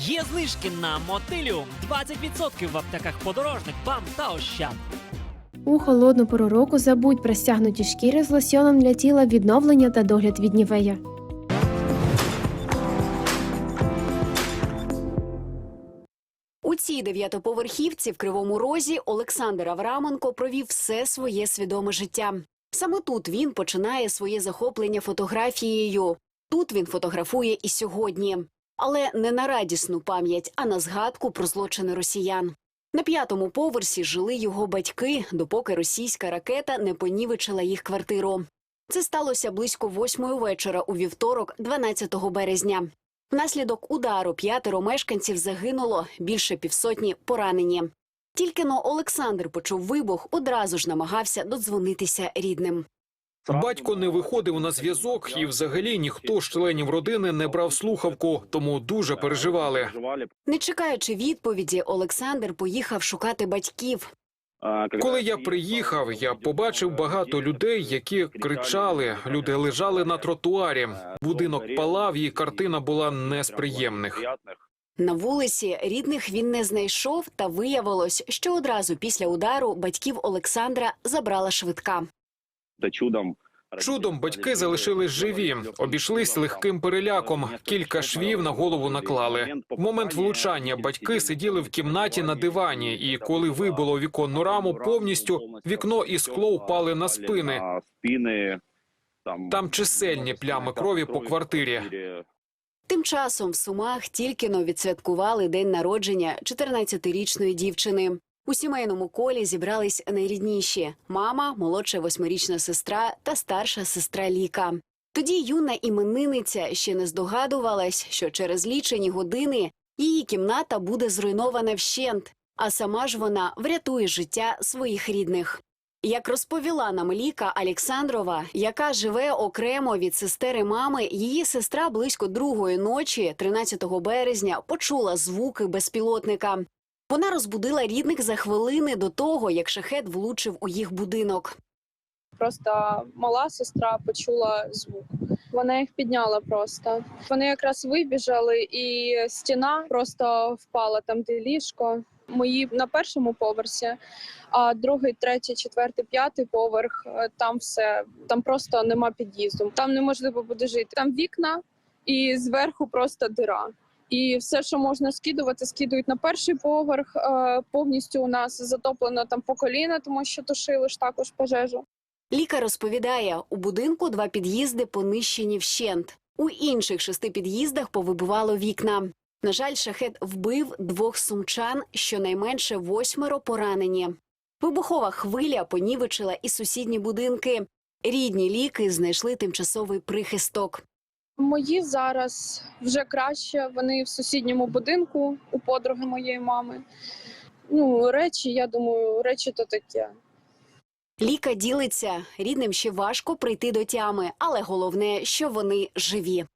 Є знижки на мотиліум 20% в аптеках подорожник, бам та ощад. У холодну пору року забудь про стягнуті шкіри з лосьоном для тіла відновлення та догляд від нівея. У цій дев'ятоповерхівці в Кривому Розі Олександр Авраменко провів все своє свідоме життя. Саме тут він починає своє захоплення фотографією. Тут він фотографує і сьогодні. Але не на радісну пам'ять, а на згадку про злочини росіян. На п'ятому поверсі жили його батьки, допоки російська ракета не понівечила їх квартиру. Це сталося близько восьмої вечора у вівторок, 12 березня. Внаслідок удару п'ятеро мешканців загинуло, більше півсотні поранені. Тільки но Олександр почув вибух, одразу ж намагався додзвонитися рідним. Батько не виходив на зв'язок, і взагалі ніхто з членів родини не брав слухавку, тому дуже переживали. Не чекаючи відповіді, Олександр поїхав шукати батьків. Коли я приїхав, я побачив багато людей, які кричали. Люди лежали на тротуарі. Будинок палав, і картина була не з приємних. На вулиці рідних він не знайшов, та виявилось, що одразу після удару батьків Олександра забрала швидка. Та чудом Чудом батьки залишились живі, обійшлись легким переляком. Кілька швів на голову наклали. В момент влучання батьки сиділи в кімнаті на дивані, і коли вибило віконну раму повністю, вікно і скло впали на спини. Там чисельні плями крові по квартирі. Тим часом в Сумах тільки но відсвяткували день народження 14-річної дівчини. У сімейному колі зібрались найрідніші мама, молодша восьмирічна сестра та старша сестра Ліка. Тоді юна іменинниця ще не здогадувалась, що через лічені години її кімната буде зруйнована вщент, а сама ж вона врятує життя своїх рідних. Як розповіла нам Ліка Олександрова, яка живе окремо від сестери мами, її сестра близько другої ночі, 13 березня, почула звуки безпілотника. Вона розбудила рідних за хвилини до того, як шахет влучив у їх будинок. Просто мала сестра почула звук. Вона їх підняла просто. Вони якраз вибіжали, і стіна просто впала там, де ліжко. Мої на першому поверсі, а другий, третій, четвертий, п'ятий поверх е, там все там просто нема під'їзду. Там неможливо буде жити. Там вікна і зверху просто дира. І все, що можна скидувати, скидують на перший поверх. Е, Повністю у нас затоплено там по коліна, тому що тушили ж також пожежу. Лікар розповідає, у будинку два під'їзди понищені вщент. У інших шести під'їздах повибивало вікна. На жаль, шахет вбив двох сумчан, щонайменше восьмеро поранені. Вибухова хвиля понівечила і сусідні будинки. Рідні ліки знайшли тимчасовий прихисток. Мої зараз вже краще. Вони в сусідньому будинку у подруги моєї мами. Ну, речі, я думаю, речі то таке. Ліка ділиться, рідним ще важко прийти до тями, але головне, що вони живі.